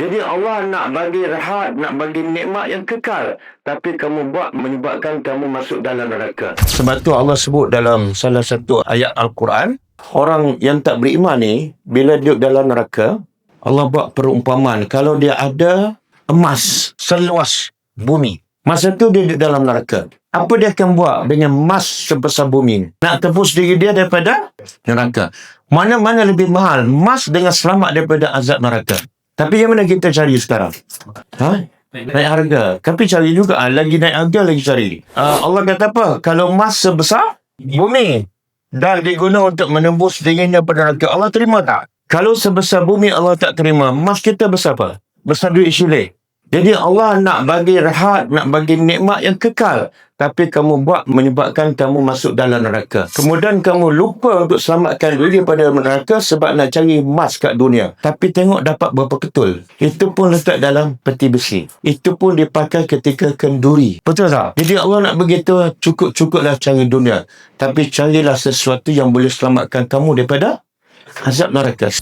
Jadi Allah nak bagi rehat, nak bagi nikmat yang kekal. Tapi kamu buat menyebabkan kamu masuk dalam neraka. Sebab tu Allah sebut dalam salah satu ayat Al-Quran, orang yang tak beriman ni, bila duduk dalam neraka, Allah buat perumpamaan. Kalau dia ada emas seluas bumi, masa tu dia duduk dalam neraka. Apa dia akan buat dengan emas sebesar bumi? Nak tebus diri dia daripada neraka. Mana-mana lebih mahal, emas dengan selamat daripada azab neraka. Tapi yang mana kita cari sekarang? Ha? Naik harga. Tapi cari juga. ah, Lagi naik harga, lagi cari. Ah, Allah kata apa? Kalau emas sebesar bumi dan diguna untuk menembus dinginnya pada neraka, Allah terima tak? Kalau sebesar bumi Allah tak terima, emas kita besar apa? Besar duit syilek. Jadi Allah nak bagi rehat, nak bagi nikmat yang kekal. Tapi kamu buat menyebabkan kamu masuk dalam neraka. Kemudian kamu lupa untuk selamatkan diri daripada neraka sebab nak cari emas kat dunia. Tapi tengok dapat berapa ketul. Itu pun letak dalam peti besi. Itu pun dipakai ketika kenduri. Betul tak? Jadi Allah nak begitu cukup-cukuplah cari dunia. Tapi carilah sesuatu yang boleh selamatkan kamu daripada azab neraka.